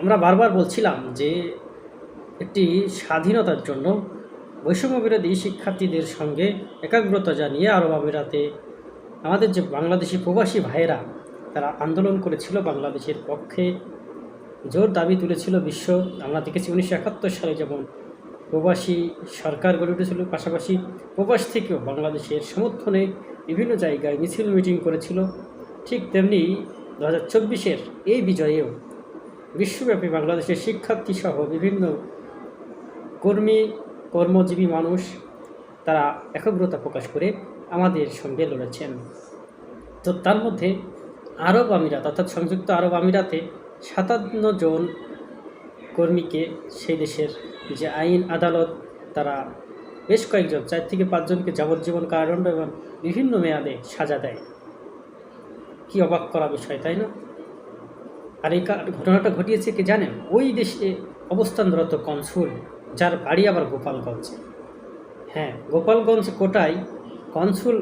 আমরা বারবার বলছিলাম যে একটি স্বাধীনতার জন্য বৈষম্যবিরোধী শিক্ষার্থীদের সঙ্গে একাগ্রতা জানিয়ে আরব আমিরাতে আমাদের যে বাংলাদেশি প্রবাসী ভাইয়েরা, তারা আন্দোলন করেছিল, বাংলাদেশের পক্ষে জোর দাবি তুলেছিল বিশ্ব। আমরা দেখেছি উনিশশো একাত্তর সালে যেমন প্রবাসী সরকার গড়ে উঠেছিল, পাশাপাশি প্রবাস থেকেও বাংলাদেশের সমর্থনে বিভিন্ন জায়গায় মিছিল মিটিং করেছিল। ঠিক তেমনি দু হাজার চব্বিশের এই বিজয়েও বিশ্বব্যাপী বাংলাদেশের শিক্ষার্থী সহ বিভিন্ন কর্মী, কর্মজীবী মানুষ তারা একাগ্রতা প্রকাশ করে আমাদের সঙ্গে লড়েছেন। তো তার মধ্যে আরব আমিরাত, অর্থাৎ সংযুক্ত আরব আমিরাতে সাতান্ন জন কর্মীকে সেই দেশের যে আইন, আদালত, তারা বেশ কয়েকজন, চার থেকে পাঁচজনকে যাবজ্জীবন কারাদণ্ড এবং বিভিন্ন মেয়াদে সাজা দেয়। কি অবাক করা বিষয়, তাই না? আর এই ঘটনাটা ঘটিয়েছে কি জানেন? ওই দেশে অবস্থানরত কনসুল, যার বাড়ি আবার গোপালগঞ্জে। হ্যাঁ গোপালগঞ্জ কোটায় কনসুল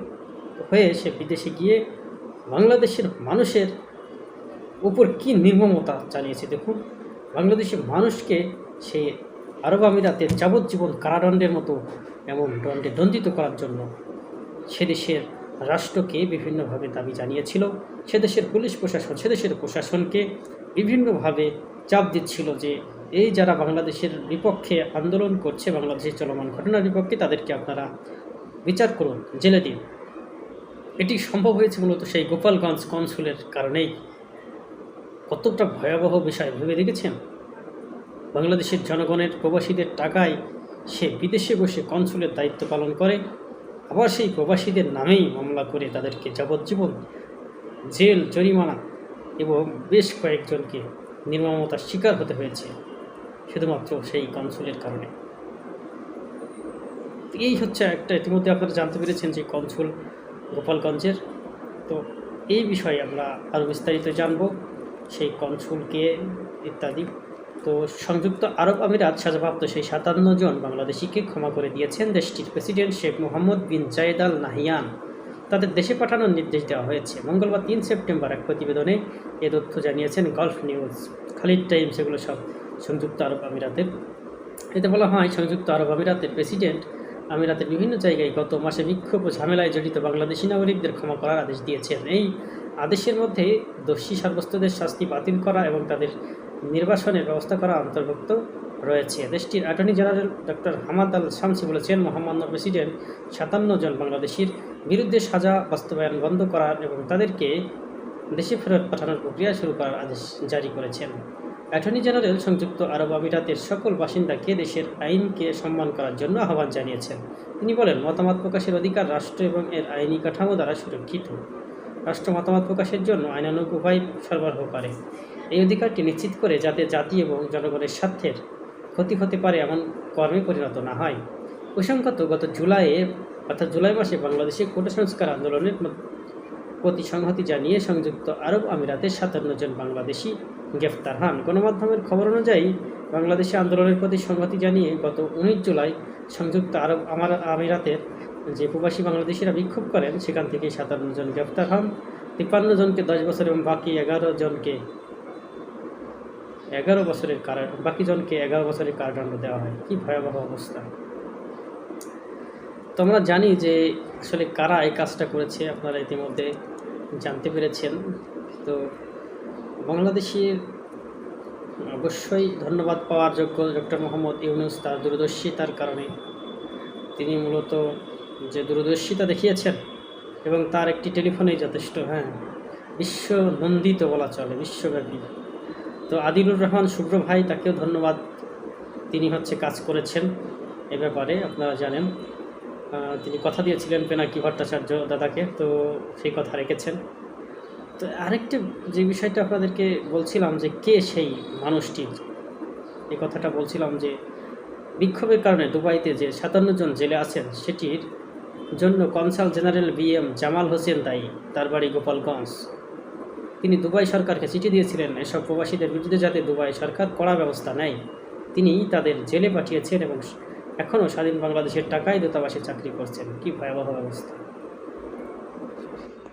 হয়ে সে বিদেশে গিয়ে বাংলাদেশের মানুষের উপর কি নির্মমতা চালিয়েছে দেখুন। বাংলাদেশের মানুষকে সে আরব আমিরাতের যাবজ্জীবন কারাদণ্ডের মতো এমন দণ্ডে দণ্ডিত করার জন্য সে দেশের রাষ্ট্রকে বিভিন্নভাবে দাবি জানিয়েছিল। সে দেশের পুলিশ প্রশাসন, সে দেশের প্রশাসনকে বিভিন্নভাবে চাপ দিচ্ছিল যে, এই যারা বাংলাদেশের বিপক্ষে আন্দোলন করছে, বাংলাদেশের চলমান ঘটনার বিপক্ষে, তাদেরকে আপনারা বিচার করুন, জেলে দিন। এটি সম্ভব হয়েছে মূলত সেই গোপালগঞ্জ কনসুলের কারণেই। কতটা ভয়াবহ বিষয় ভেবে দেখেছেন? বাংলাদেশের জনগণের প্রবাসীদের টাকায় সে বিদেশে বসে কনসুলের দায়িত্ব পালন করে। আবার সেই প্রবাসীদের নামেই মামলা করে তাদেরকে যাবজ্জীবন, জেল, জরিমানা এবং বেশ কয়েকজনকে নির্মমতার শিকার হতে হয়েছে, শুধুমাত্র সেই কনসুলের কারণে। এই হচ্ছে একটা ইতিমধ্যে আপনারা জানতে পেরেছেন যে কনসুল গোপালগঞ্জের। তো এই বিষয়ে আমরা আরও বিস্তারিত জানব। সেই কনসুলকে ইত্যাদি তো সংযুক্ত আরব আমিরাত সাজাপ্রাপ্ত সেই সাতান্ন জন বাংলাদেশিকে ক্ষমা করে দিয়েছেন দেশটির president Sheikh Mohammed bin Zayed Al Nahyan. তাদের দেশে পাঠানোর নির্দেশ দেওয়া হয়েছে। মঙ্গলবার তিন সেপ্টেম্বর এক প্রতিবেদনে এ তথ্য জানিয়েছেন গলফ নিউজ। খালিদ টাইমস এগুলো সব সংযুক্ত আরব আমিরাতের। এতে বলা হয়, সংযুক্ত আরব আমিরাতের প্রেসিডেন্ট আমিরাতের বিভিন্ন জায়গায় গত মাসে বিক্ষোভ ও ঝামেলায় জড়িত বাংলাদেশি নাগরিকদের ক্ষমা করার আদেশ দিয়েছেন। এই আদেশের মধ্যে দোষী সাব্যস্তদের শাস্তি বাতিল করা এবং তাদের নির্বাসনের ব্যবস্থা করা অন্তর্ভুক্ত রয়েছে। দেশটির attorney general doctor Hamad Al Shamsi বলেছেন, মহামান্য প্রেসিডেন্ট সাতান্ন জন বাংলাদেশির বিরুদ্ধে সাজা বাস্তবায়ন বন্ধ করার এবং তাদেরকে দেশে ফেরত পাঠানোর প্রক্রিয়া শুরু করার আদেশ জারি করেছেন। অ্যাটর্নি জেনারেল সংযুক্ত আরব আমিরাতের সকল বাসিন্দাকে দেশের আইনকে সম্মান করার জন্য আহ্বান জানিয়েছেন। তিনি বলেন, মতামত প্রকাশের অধিকার রাষ্ট্র এবং এর আইনি কাঠামো দ্বারা সুরক্ষিত। রাষ্ট্র মতামত প্রকাশের জন্য আইনানুগ উপায় সরবরাহ করে। এই অধিকারটি নিশ্চিত করে যাতে জাতি এবং জনগণের স্বার্থের ক্ষতি হতে পারে এমন কর্মে পরিণত না হয়। প্রসঙ্গত গত জুলাইয়ে অর্থাৎ জুলাই মাসে বাংলাদেশে কোটা সংস্কার আন্দোলনের প্রতি সংহতি জানিয়ে সংযুক্ত আরব আমিরাতের সাতান্ন জন বাংলাদেশি গ্রেফতার হন। গণমাধ্যমের খবর অনুযায়ী বাংলাদেশে আন্দোলনের প্রতি সংহতি জানিয়ে গত উনিশ জুলাই সংযুক্ত আরব আমার আমিরাতের যে প্রবাসী বাংলাদেশিরা বিক্ষোভ করেন, সেখান থেকে সাতান্ন জন গ্রেফতার হন। তিপ্পান্ন জনকে দশ বছর এবং বাকি এগারো জনকে এগারো বছরের কারা, বাকি জনকে এগারো বছরের কারাদণ্ড দেওয়া হয়। কি ভয়াবহ অবস্থা। তো আমরা জানি যে আসলে কারা এই কাজটা করেছে, আপনারা ইতিমধ্যে জানতে পেরেছেন। তো বাংলাদেশের অবশ্যই ধন্যবাদ পাওয়ার যোগ্য ডক্টর মোহাম্মদ ইউনুস তার দূরদর্শিতার কারণে। তিনি মূলত যে দূরদর্শিতা দেখিয়েছেন এবং তার একটি টেলিফোনেই যথেষ্ট হ্যাঁ বিশ্ব নন্দিত বলা চলে, বিশ্বব্যাপী। তো আদিলুর রহমান শুভ্র ভাই, তাকেও ধন্যবাদ। তিনি হচ্ছে কাজ করেছেন এ ব্যাপারে, আপনারা জানেন। তিনি কথা দিয়েছিলেন পেনাকি ভট্টাচার্য দাদাকে, তো সেই কথা রেখেছেন। তো আরেকটা যে বিষয়টা আপনাদেরকে বলছিলাম যে কে সেই মানুষটি এই কথাটা বলছিলাম যে বিক্ষোভের কারণে দুবাইতে যে সাতান্ন জন জেলে আছেন, সেটির জন্য consul general B M Jamal Hossain দায়ী। তার বাড়ি গোপালগঞ্জ। তিনি দুবাই সরকারকে চিঠি দিয়েছিলেন, এসব প্রবাসীদের বিরুদ্ধে যাতে দুবাই সরকার কড়া ব্যবস্থা নেয়, তিনি তাদের জেলে পাঠিয়েছেন এবং এখনও স্বাধীন বাংলাদেশের টাকায় দূতাবাসে চাকরি করছেন। কি ভয়াবহ অবস্থা।